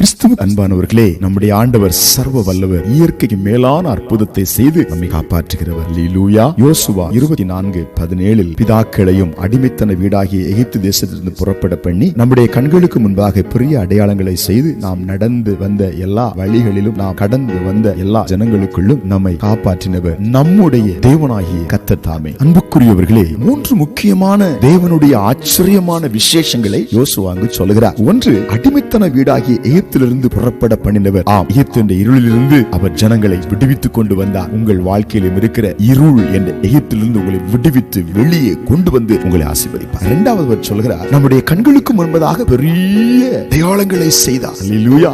கிறிஸ்துவ அன்பானவர்களே நம்முடைய ஆண்டவர் சர்வ வல்லவர் இயற்கைக்கு மேலான அற்புதத்தை செய்து நம்மை காப்பாற்றுகிறவர். லீலூயா யோசுவா இருபத்தி நான்கு பதினேழில் பிதாக்களையும் அடிமைத்தன வீடாகிய எகிப்து தேசத்திலிருந்து புறப்பட பண்ணி நம்முடைய கண்களுக்கு முன்பாக பெரிய அடையாளங்களை செய்து நாம் நடந்து வந்த எல்லா வழிகளிலும் நாம் கடந்து வந்த எல்லா ஜனங்களுக்குள்ளும் நம்மை காப்பாற்றினவர் நம்முடைய தேவனாகிய கத்தத்தாமே அன்புக்குரியவர்களே மூன்று முக்கியமான தேவனுடைய ஆச்சரியமான விசேஷங்களை யோசுவாங்க சொல்கிறார் சொல்லுகிறார். ஒன்று அடிமைத்தன வீடாகிய எகிப்திலிருந்து புறப்பட பண்ணினவர் ஆம் எகிப்தின் இருளிலிருந்து அவர் ஜனங்களை விடுவித்துக் கொண்டு வந்தார். உங்கள் வாழ்க்கையிலும் இருக்கிற இருள் என்ற எகிப்திலிருந்து உங்களை விடுவித்து வெளியே கொண்டு வந்து உங்களை ஆசீர்வதிப்பார். இரண்டாவது அவர் சொல்கிறார் நம்முடைய கண்களுக்கு முன்பதாக பெரிய அடையாளங்களை செய்தார்.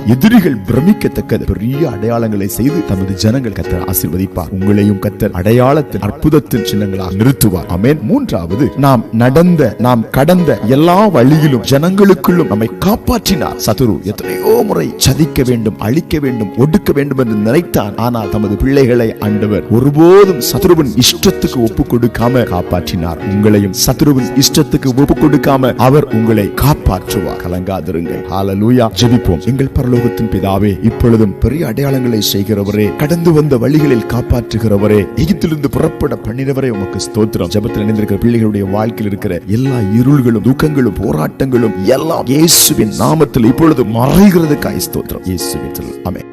எதிரிகள் பிரமிக்கத்தக்கது. பெரிய அடையாளங்களை செய்து தமது ஜனங்கள் கத்தர் ஆசீர்வதிப்பார். உங்களையும் கத்தர் அடையாளத்தின் அற்புதத்தின் சின்னங்களாக நிறுத்துவார். அமேன் மூன்றாவது நாம் நடந்த நாம் கடந்த எல்லா வழியிலும் ஜனங்களுக்குள்ளும் நம்மை காப்பாற்றினார். சதுரு எத்தனையோ முறை சதிக்க வேண்டும் அழிக்க வேண்டும் ஒடுக்க வேண்டும் என்று நினைத்தார் ஆனால் தமது பிள்ளைகளை ஆண்டவர் ஒருபோதும் சத்ருவின் இஷ்டத்துக்கு ஒப்பு கொடுக்காம காப்பாற்றினார். உங்களையும் சத்ருவின் இஷ்டத்துக்கு ஒப்பு கொடுக்காம அவர் உங்களை காப்பாற்றுவார். கலங்காதிருங்கள். ஹalleluya ஜெபிப்போம். எங்கள் பரலோகத்தின் பிதாவே இப்பொழுதும் பெரிய அடையாளங்களை செய்கிறவரே கடந்து வந்த வழிகளில் காப்பாற்றுகிறவரே எகிப்திலிருந்து புறப்பட பண்ணினவரே உமக்கு ஸ்தோத்திரம். ஜெபத்தில் இணைந்திருக்கிற பிள்ளைகளுடைய வாழ்க்கையில் இருக்கிற எல்லா இருள்களும் துக்கங்களும் போராட்டங்களும் எல்லாம் இயேசுவின் நாமத்தில் இப்பொழுது மறைகிறதுக்காய் ஸ்தோத்திரம் இயேசுவின் ஆமென்